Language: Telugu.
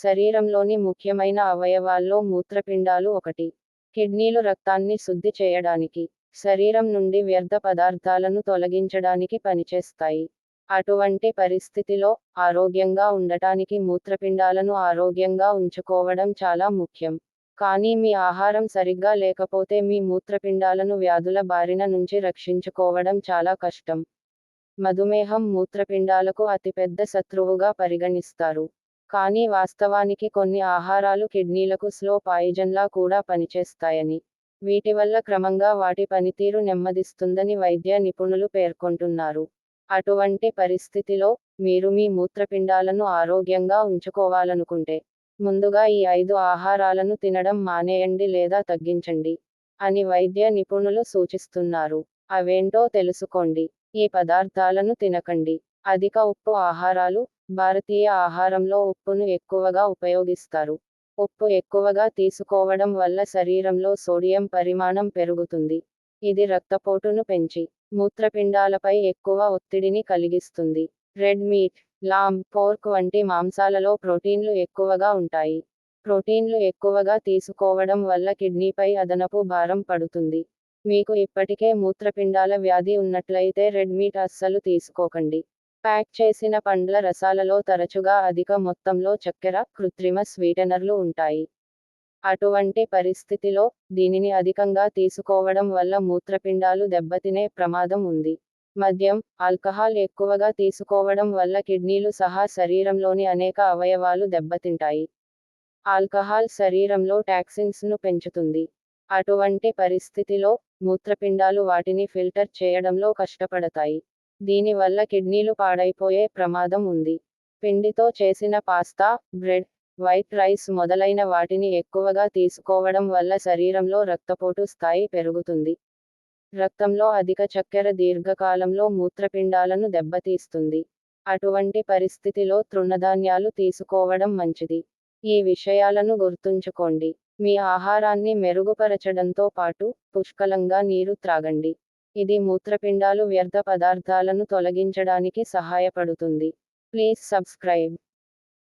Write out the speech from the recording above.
శరీరంలోని ముఖ్యమైన అవయవాల్లో మూత్రపిండాలు ఒకటి. కిడ్నీలు రక్తాన్ని శుద్ధి చేయడానికి శరీరం నుండి వ్యర్థ పదార్థాలను తొలగించడానికి పనిచేస్తాయి. అటువంటి పరిస్థితిలో ఆరోగ్యంగా ఉండటానికి మూత్రపిండాలను ఆరోగ్యంగా ఉంచుకోవడం చాలా ముఖ్యం. కానీ మీ ఆహారం సరిగ్గా లేకపోతే మీ మూత్రపిండాలను వ్యాధుల బారిన నుంచి రక్షించుకోవడం చాలా కష్టం. మధుమేహం మూత్రపిండాలకు అతిపెద్ద శత్రువుగా పరిగణిస్తారు. కానీ వాస్తవానికి కొన్ని ఆహారాలు కిడ్నీలకు స్లో పాయిజన్లా కూడా పనిచేస్తాయని. వీటి వల్ల క్రమంగా వాటి పనితీరు నెమ్మదిస్తుందని వైద్య నిపుణులు పేర్కొంటున్నారు. అటువంటి పరిస్థితిలో మీరు మీ మూత్రపిండాలను ఆరోగ్యంగా ఉంచుకోవాలనుకుంటే ముందుగా ఈ ఐదు ఆహారాలను తినడం మానేయండి లేదా తగ్గించండి అని వైద్య నిపుణులు సూచిస్తున్నారు. అవేంటో తెలుసుకోండి. ఈ పదార్థాలను తినకండి. అధిక ఉప్పు ఆహారాలు భారతీయ ఆహారంలో ఉప్పును ఎక్కువగా ఉపయోగిస్తారు. ఉప్పు ఎక్కువగా తీసుకోవడం వల్ల శరీరంలో సోడియం పరిమాణం పెరుగుతుంది. ఇది రక్తపోటును పెంచి మూత్రపిండాలపై ఎక్కువ ఒత్తిడిని కలిగిస్తుంది. రెడ్ మీట్ లామ్ పోర్క్ వంటి మాంసాలలో ప్రోటీన్లు ఎక్కువగా ఉంటాయి. ప్రోటీన్లు ఎక్కువగా తీసుకోవడం వల్ల కిడ్నీపై అదనపు భారం పడుతుంది. మీకు ఇప్పటికే మూత్రపిండాల వ్యాధి ఉన్నట్లయితే రెడ్ మీట్ అస్సలు తీసుకోకండి. ప్యాక్ చేసిన పండ్ల రసాలలో తరచుగా అధిక మొత్తంలో చక్కెర కృత్రిమ స్వీటనర్లు ఉంటాయి. అటువంటి పరిస్థితిలో దీనిని అధికంగా తీసుకోవడం వల్ల మూత్రపిండాలు దెబ్బతినే ప్రమాదం ఉంది. మద్యం ఆల్కహాల్ ఎక్కువగా తీసుకోవడం వల్ల కిడ్నీలు సహా శరీరంలోని అనేక అవయవాలు దెబ్బతింటాయి. ఆల్కహాల్ శరీరంలో టాక్సిన్స్ను పెంచుతుంది. అటువంటి పరిస్థితిలో మూత్రపిండాలు వాటిని ఫిల్టర్ చేయడంలో కష్టపడతాయి. దీనివల్ల కిడ్నీలు పాడైపోయే ప్రమాదం ఉంది. పిండితో చేసిన పాస్తా బ్రెడ్ వైట్ రైస్ మొదలైన వాటిని ఎక్కువగా తీసుకోవడం వల్ల శరీరంలో రక్తపోటు స్థాయి పెరుగుతుంది. రక్తంలో అధిక చక్కెర దీర్ఘకాలంలో మూత్రపిండాలను దెబ్బతీస్తుంది. అటువంటి పరిస్థితిలో తృణధాన్యాలు తీసుకోవడం మంచిది. ఈ విషయాలను గుర్తుంచుకోండి. మీ ఆహారాన్ని మెరుగుపరచడంతో పాటు పుష్కలంగా నీరు త్రాగండి. ఇది మూత్రపిండాలు వ్యర్థ పదార్థాలను తొలగించడానికి సహాయపడుతుంది. Please subscribe.